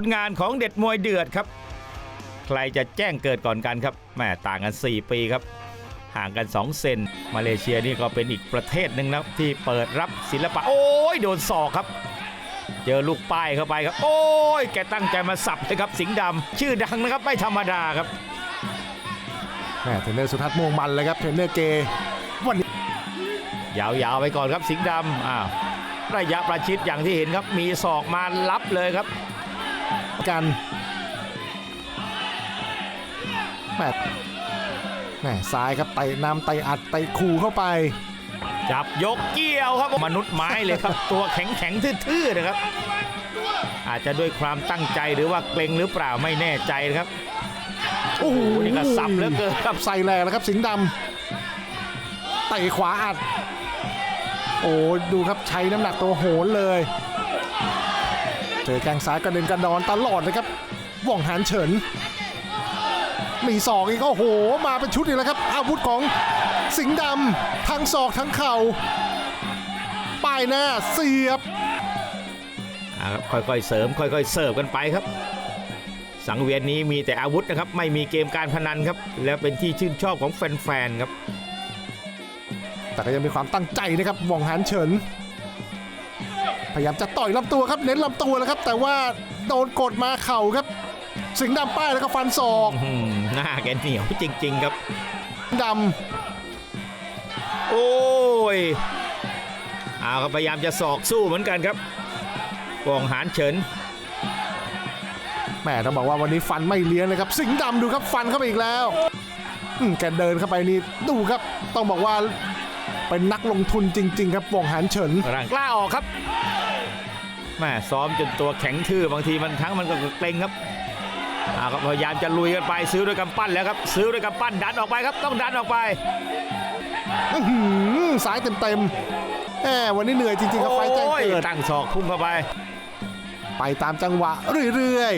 ผลงานของเด็ดมวยเดือดครับ ใครจะแจ้งเกิดก่อนกันครับแหม่ต่างกัน 4 ปีครับ ห่างกัน 2 เซน มาเลเซียนี่ก็เป็นอีกประเทศหนึ่งนะที่เปิดรับศิลปะ โอ้ยโดนศอกครับ เจอลูกป้ายเข้าไปครับ โอ้ยแกตั้งใจมาสับเลยครับ สิงห์ดำชื่อดังนะครับไม่ธรรมดาครับแม่เทรนเนอร์สุทัศน์ม่วงมันเลยครับเทรนเนอร์เกวันนี้ยาวๆไปก่อนครับสิงห์ดำอ้าวระยะประชิดอย่างที่เห็นครับมีศอกมารับเลยครับ กันแม่แม่ซ้ายครับไต่นำไต่อัดไต่ขู่เข้าไป จับยกเกี่ยวครับมนุษย์ไม้เลยครับ ตัวแข็งแข็งๆทื่อๆนะครับ อาจจะด้วยความตั้งใจหรือว่าเกรงหรือเปล่าไม่แน่ใจนะครับโอ้โหโอ้โหนี่ก็สับเหลือเกินครับใส่แรงแล้วครับสิงห์ดำไต่ขวาอัด โอ้ดูครับใช้น้ำหนักตัวโหนเลย เจอแกงซ้ายกระเด็นกระดอนตลอดเลยครับว่องหานเฉิน มีศอกอีกโอ้โห มาเป็นชุดอีกแล้วครับ อาวุธของสิงห์ดำทั้งศอกทั้งเข่าป้ายหน้าเสียบอ่าครับค่อยๆเสริม ค่อยๆ เสิร์ฟกันไปครับ สังเวียนนี้มีแต่อาวุธนะครับ ไม่มีเกมการพนันครับ และเป็นที่ชื่นชอบของแฟนๆครับ แต่ก็ยังมีความตั้งใจนะครับหว่องหานเฉิน พยายามจะต่อยลำตัวครับเน้นลำตัวแล้วครับ แต่ว่าโดนกดมาเข่าครับ สิงห์ดำป้ายแล้วก็ฟันศอกอืมหน้าแกเหนียวจริง ๆ ครับดโอ้ยเอาครับพยายามจะสอกสู้เหมือนกันครับกองหานเฉินำแหมต้องบอกว่าวันนี้ฟันไม่เลี้ยงเลยครับ สิงห์ดำดูครับฟันเข้าไปอีกแล้วอืมแกเดินเข้าไปนี่ดูครับ ต้องบอกว่าเป็นนักลงทุนจริง ๆ ครับหว่องหานเฉินร่างกล้าออกครับ แม่ซ้อมจนตัวแข็งทื่อบางทีมันครั้งมันก็เกร็งครับเอาครับพยายามจะลุยกันไปซื้อด้วยกำปั้นแล้วครับ ซื้อด้วยกำปั้นดันออกไปครับ ต้องดันออกไปอื้อหือสายเต็มๆแหมวันนี้เหนื่อยจริงๆครับไฟล์แจ้งโอ้ยเกิดตั้งศอกพุ่งเข้าไป ไปตามจังหวะเรื่อย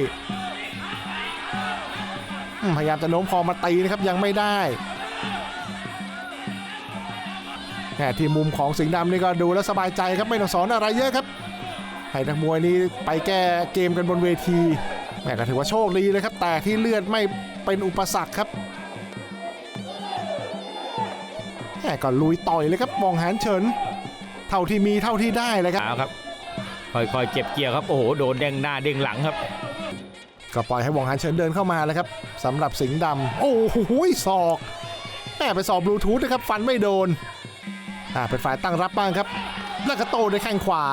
ๆอืมพยายามจะโน้มคอมาตีนะครับยังไม่ได้แหมที่มุมของสิงห์ดำนี่ก็ดูแล้วสบายใจครับไม่ต้องสอนอะไรเยอะครับ ให้นักมวยนี่ไปแก้เกมกันบนเวทีแหมก็ถือว่าโชคดีเลยครับ แต่ที่เลือดไม่เป็นอุปสรรคครับแหมก็ลุยต่อยเลยครับมองหานเฉิน เท่าที่มีเท่าที่ได้เลยครับเอาครับ ค่อยๆเจ็บเกี่ยวครับโอ้โหโดนเด้งหน้าเด้งหลังครับ ก็ปล่อยให้วองฮันเฉินเดินเข้ามาแล้วครับสำหรับสิงห์ดำโอ้โหศอกแม่ไปสอบบลูทูธนะครับฟันไม่โดนอ่าเป็นฝ่ายตั้งรับบ้างครับแล้วก็โตด้วยแข้งขวา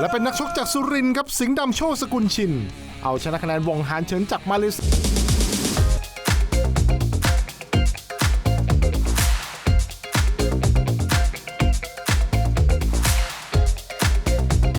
และเป็นนักชกจากสุรินทร์ครับสิงห์ดำโชคสกุลชิน เอาชนะคะแนนวองฮานเฉินจากมาเลเซีย